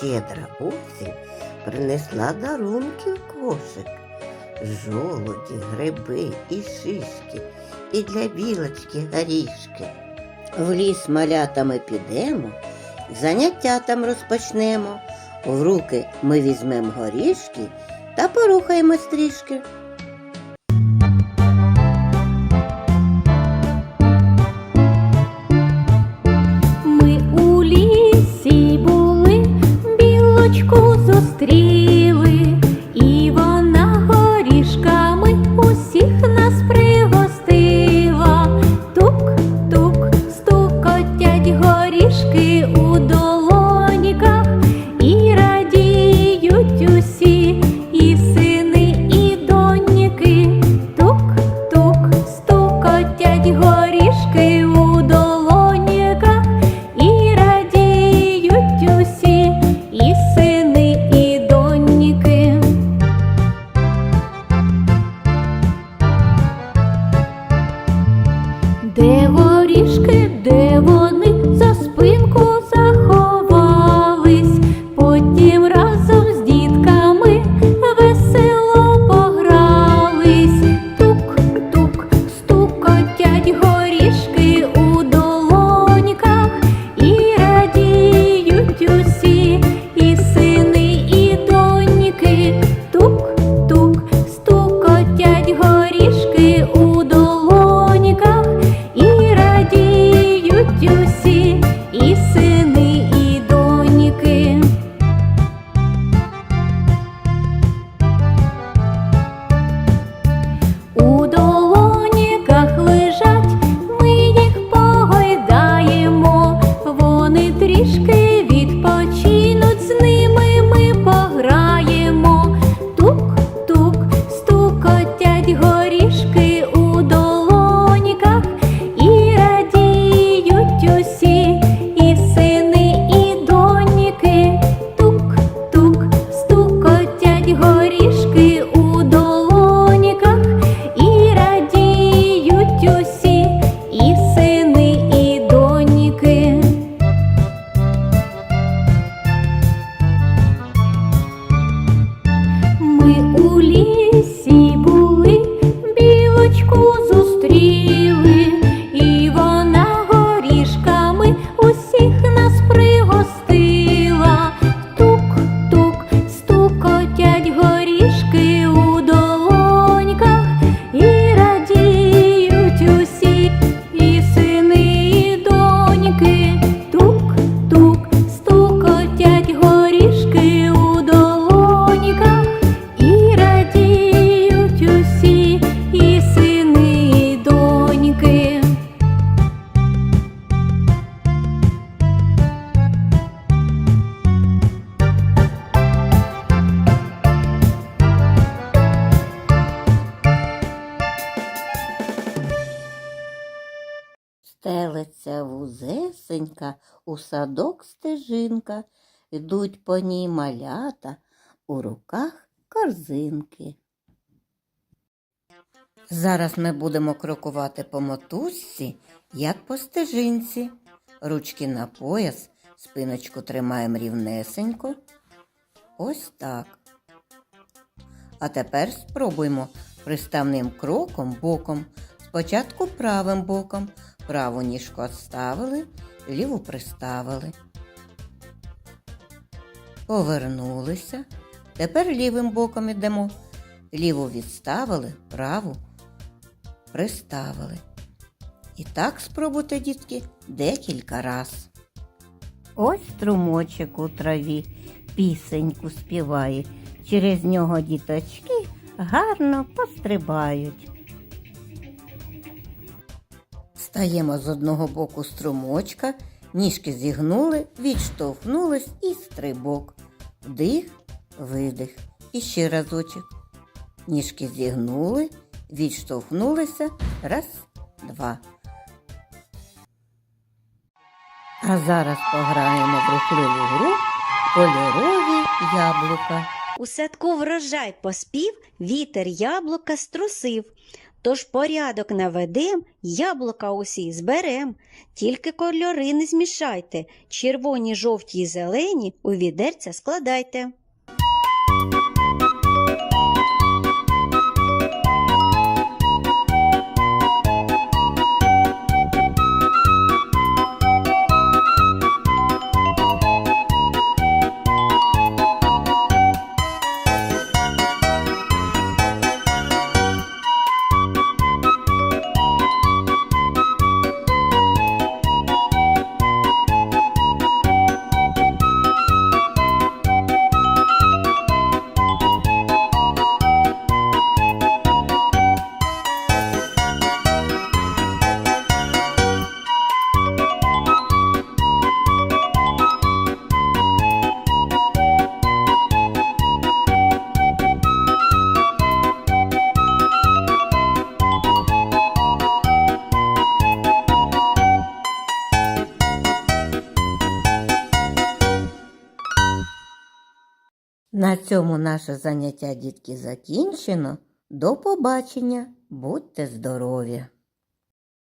щедра осінь принесла дарунки в кошик. Жолоді, гриби і шишки, і для білочки горішки. В ліс малятами підемо, заняття там розпочнемо. В руки ми візьмемо горішки та порухаємось трішки. Стелиться вузесенька, у садок стежинка, йдуть по ній малята, у руках корзинки. Зараз ми будемо крокувати по мотузці, як по стежинці. Ручки на пояс, спиночку тримаємо рівнесенько. Ось так. А тепер спробуємо приставним кроком боком. Спочатку правим боком. Праву ніжку відставили, ліву приставили. Повернулися. Тепер лівим боком ідемо. Ліву відставили, праву приставили. І так спробуйте, дітки, декілька раз. Ось струмочок у траві пісеньку співає. Через нього діточки гарно пострибають. Стаємо з одного боку струмочка, ніжки зігнули, відштовхнулись і стрибок. Вдих, видих. І ще разочок. Ніжки зігнули, відштовхнулися. Раз, два. А зараз пограємо в рухливу гру кольорові яблука. У садку врожай поспів, вітер яблука струсив. Тож порядок наведем, яблука усі зберем. Тільки кольори не змішайте, червоні, жовті й зелені у відерця складайте. На цьому наше заняття дітки закінчено. До побачення. Будьте здорові!